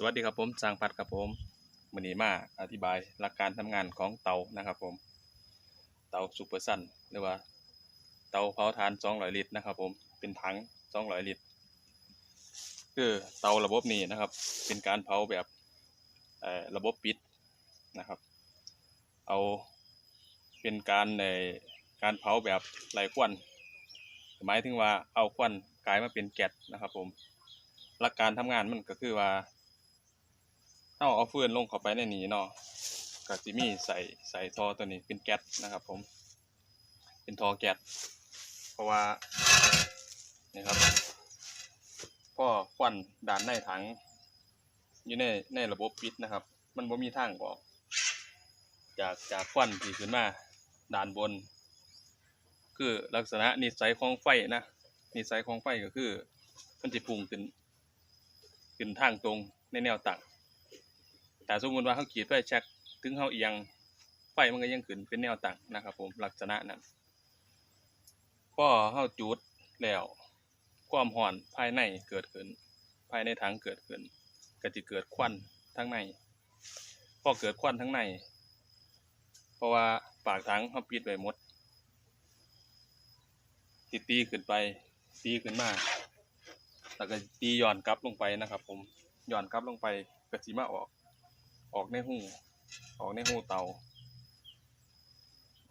สวัสดีครับผมสางพัดครับผมวันนี้มาอธิบายหลักการทำงานของเตานะครับผม เตาซูเปอร์ซันหรือว่า เตาเผาถ่าน200ลิตรนะครับ ผมเป็นถัง200ลิตรคือเตาระบบนี้นะครับ เป็นการเผาแบบระบบปิดนะครับ เอาเป็นการในการเผาแบบไร้ควันหมายถึงว่าเอาควันกลายมาเป็นแก๊สนะครับ ผมหลักการทำงานมันก็คือว่า เอาเอาฟืนลงเข้าไปในนี้เนาะก็สิมีใส่ใส่ท่อตัวนี้เป็นแก๊สนะครับ ผม เป็นท่อแก๊สเพราะว่านี่ครับพ่อควันด้านในถัง อยู่ในในระบบปิดนะครับ มันบ่มีทางออก จากจากควันที่ขึ้นมาด้านบน คือลักษณะนิสัยของไฟนะนิสัยของไฟก็คือ มันจะพุ่งขึ้นขึ้นทางตรงในแนวตั้ง แต่สมมติว่าเขาขีดไฟแช็กถึงเขาเอียงไฟมันก็ยังขึ้นเป็นแนวตั้งนะครับ ผมลักษณะนั้นพอเขาจุดแล้วความร้อนภายในเกิดขึ้น ภายในถังเกิดขึ้นก็จะเกิดควันทั้งในพอเกิดควันทั้งใน เพราะว่าปากถังเขาปิดไว้หมดติตีขึ้นไปตีขึ้นมาแล้วก็ตีย้อนกลับลงไปนะครับ ผมย้อนกลับลงไปกระสีมาออก ออกในหูออกในหูเตา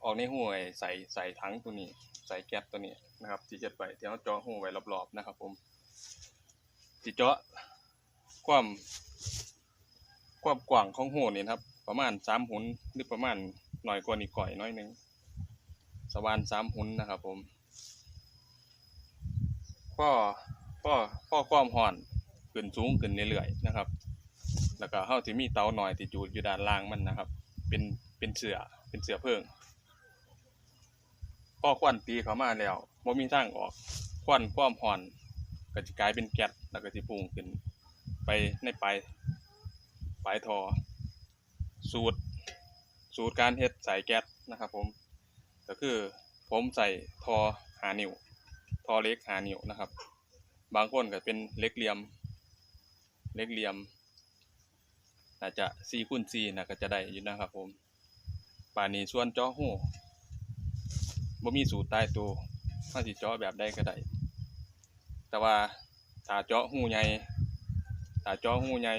ออกในหูไอ้ใส่ใส่ถังตัวนี้ ใส่แก๊สตัวนี้นะครับที่จ็ดไปที่เขาเจาะหูไว้รอบๆนะครับ ผมที่เจาะความความกว้างของหูนี่ครับ ประมาณสามหุนหรือประมาณหน่อยกว่านี้ก่อยน้อยหนึงสว่านสามหุนนะครับ ผมก็ก็ก็ความห่อนขึ้นสูงขึ้นเรื่อยๆนะครับ แล้วก็เฮาสิมีเตาหน่อยที่จูดอยู่ด้านล่างมันนะครับ เป็นเป็นเสือเป็นเสือเพิ่งพอควันตีเข้ามาแล้วบ่มีทางออกควันความห่อนก็จะกลายเป็นแก๊สแล้วก็สิพุ่งขึ้น ไปในปลายปลายทอ สูตร สูตรการเฮ็ดใส่แก๊สนะครับ ผม ก็คือผมใส่ทอหานิ้วทอเล็กหานิ้วนะครับ บางคนก็เป็นเล็กเหลี่ยม เล็กเหลี่ยม อาจจะซีคูณซีนะก็จะได้อยู่นะครับผมป่านนี้ส่วนจาะหูบ่มีสูตรตายตัวถ้าสิจาะแบบใดก็ได้แต่ว่าถ้าจาะหูใหญ่ถ้าจาะหูใหญ่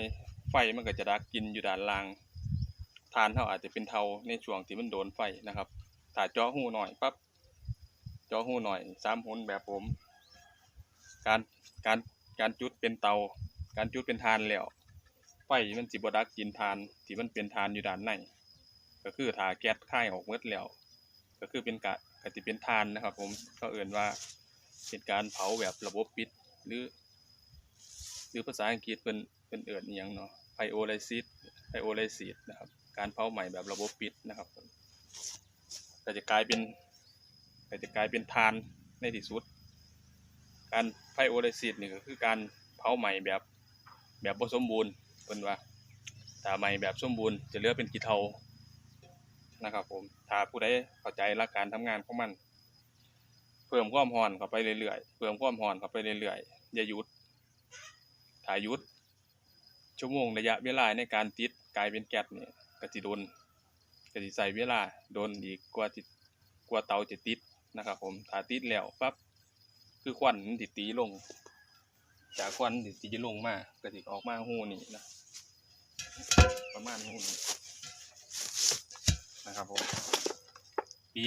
ไฟมันก็จะดักกินอยู่ด้านล่างทานเท่าอาจจะเป็นเทาในช่วงที่มันโดนไฟนะครับถ้าจาะหูหน่อยปั๊บจาะหูหน่อยสามหุนแบบผม การการการจุดเป็นเตา การจุดเป็นทานแล้ว ไฟมันสิบดักกินทานที่มันเป็นทานอยู่ด้านในก็คือถาแก๊สค่ายออกเมื่อแล้ว ก็คือเป็นกะกติเป็นทานนะครับ ผมก็เอ่นว่าเป็นการเผาแบบระบบปิดหรือ หรือภาษาอังกฤษเป็นเป็นเอ่นอย่างเนาะไพโอไลซิสไพโอไลซิสนะครับ การเผาใหม่แบบระบบปิดนะครับผมก็จะกลายเป็นก็จะกลายเป็นทานในที่สุด การไฟโอไลซิสนี่ก็คือการเผาใหม่แบบแบบบ่สมบูรณ์ เพิ่นว่าถาใหม่แบบสมบูรณ์จะเหลือเป็นกี่เทานะครับ ผมถ้าผู้ใดเข้าใจหลักการทำงานของมัน เพิ่มความร้อนเข้าไปเรื่อยๆเพิ่มความร้อนเข้าไปเรื่อยๆอย่าหยุดถ้าหยุด ชั่วโมงระยะเวลาในการติดกลายเป็นแก๊สเนี่ยก็สิโดนก็สิใส่เวลาโดนอีกกว่าที่กว่าเตาจะติดนะครับ ผมถ้าติดแล้วปั๊บคือควันติดตีลง จากควันติดตีลงมาก็สิออกมาหูนี่นะ ประมาณหูนี่นะครับผมปี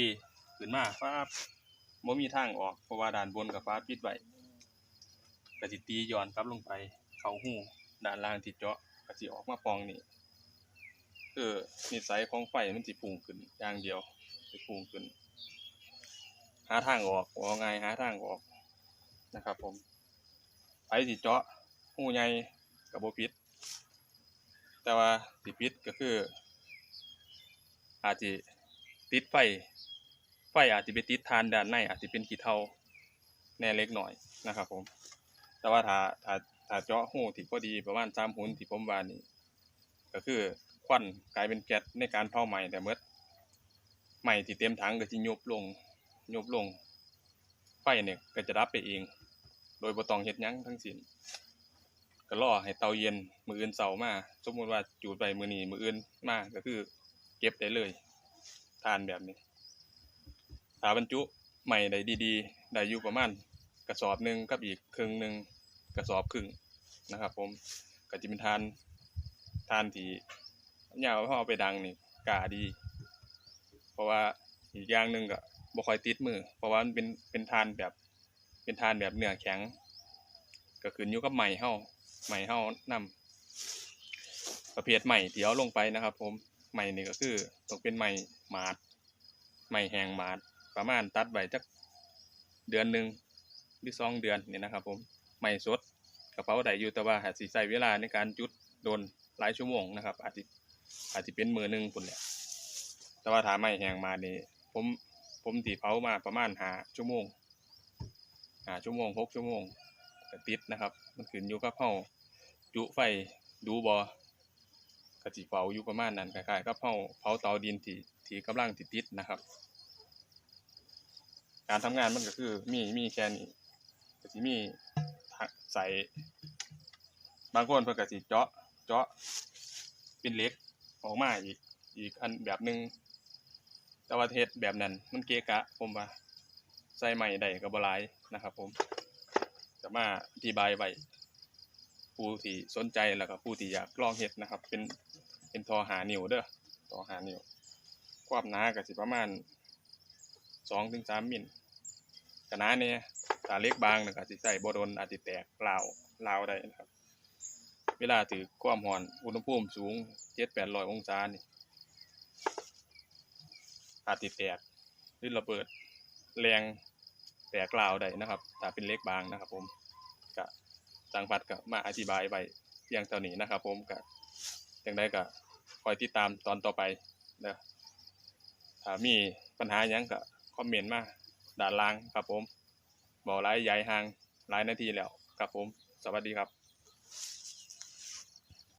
ขึ้นมาปั๊บบ่มีทางออกเพราะว่าด้านบนกับฟ้าปิดไว้ก็สิตีย้อนกลับลงไปเข้าหูด้านล่างที่เจาะก็สิออกมาปองนี่คือนิสัยของไฟมันสิพุ่งขึ้นอย่างเดียวสิพุ่งขึ้น หาทางออกว่าไงหาทางออกนะครับ ผมไปสิเจาะหูใหญ่กับโบพิษ แต่ว่าสิพิษก็คือ อาจจะติดไฟ ไฟอาจจะไปติดทานด้านในอาจจะเป็นขี้เทาแน่เล็กหน่อยนะครับ ผม แต่ว่าถ้าถ้าถ้าเจาะหูที่พอดีประมาณสามหุ่นที่ผมว่านี่ก็คือควันกลายเป็นแก๊สในการเผาไหม้แต่เมื่อไหม้ที่เต็มถังก็จะยุบลงยบลง ไฟเนี่ยก็จะดับไปเอง โดยบ่ต้องเฮ็ดยังทั้งสิ้น ก็รอให้เตาเย็นมืออื่นเสามาสมมติว่าจูดไปมือนีมืออื่นมาก็คือเก็บได้เลย ทานแบบนี้ถาบรรจุใหม่ได้ดีๆ ได้อยู่ประมาณกระสอบหนึ่งกับอีกครึ่งหนึ่งกระสอบครึ่งนะครับผมก็จะเป็นทานทานที่ยาวเขาเอาไปดังนี่กาดี เพราะว่าอีกอย่างหนึ่งก็บ่คอยติดมือ เพราะว่ามันเป็นเป็นทานแบบ เป็นทานแบบเนื้อแข็ง ก็ขึ้นอยู่กับไหม้เฮา ไหม้เฮานำประเภทใหม่ที่เอาลงไปนะครับ ผมใหม่นี่ก็คือต้องเป็นใหม่หมาดใหม่แหงหมาดประมาณตัดไว้จักเดือนหนึ่งหรือสองเดือนเนี่ยนะครับ ผมใหม่สดกระเป๋าได้อยู่แต่ว่าหาสิใช้เวลาในการจุดโดนหลายชั่วโมงนะครับ อาจจะอาจจะเป็นมือหนึ่งปุ่นแหละแต่ว่าถ้าใหม่แหงมานี่ผมผมตีเผามาประมาณหาชั่วโมงหาชั่วโมงหกชั่วโมง ก็ติดนะครับ มันขึ้นอยู่กับเฮาจุไฟดูบอกระจิเผาอยู่ประมาณนั้นคล้ายๆกับเผาเผาเตาดินที่ที่กำลังติดติดนะครับ การทำงานมันก็คือมีมีแค่นี้ก็สิมีใส่บางคนเพิ่นก็สิเจาะเจาะเป็นเหล็กออกมาอีกอีกอันแบบหนึงแต่ว่าเฮ็ดแบบนั้นมันเกะกะผมว่าใส่ใหม่ได้ก็บ่หลายนะครับผม จะมาอธิบายไว้ผู้ที่สนใจแล้วก็ผู้ที่อยากลองเฮ็ดนะครับ เป็นเป็นทอหานิวเด้อทอหานิวความหนาก็สิประมาณสองถึงสามมิลก็หนาเนี่ยถ้าเล็กบางนะก็สิใส่บ่โดนอาจสิแตกลาวลาวได้นะครับ เวลาถือความร้อนอุณหภูมิสูงเจ็ดแปดร้อยองศานี่อาจสิแตกหรือระเบิดแรง แตกลาวได้นะครับถ้าเป็นเล็กบางนะครับ ผมก็ทางพัดก็มาอธิบายไปเพียงเท่านี้นะครับ ผมก็อย่างไรก็คอยติดตามตอนต่อไปเด้อถ้ามีปัญหาอยังก็คอมเมนต์มาด่านล่างครับผมบอกไลายใหญ่ห่างหลายนาทีแล้วครับผม สวัสดีครับ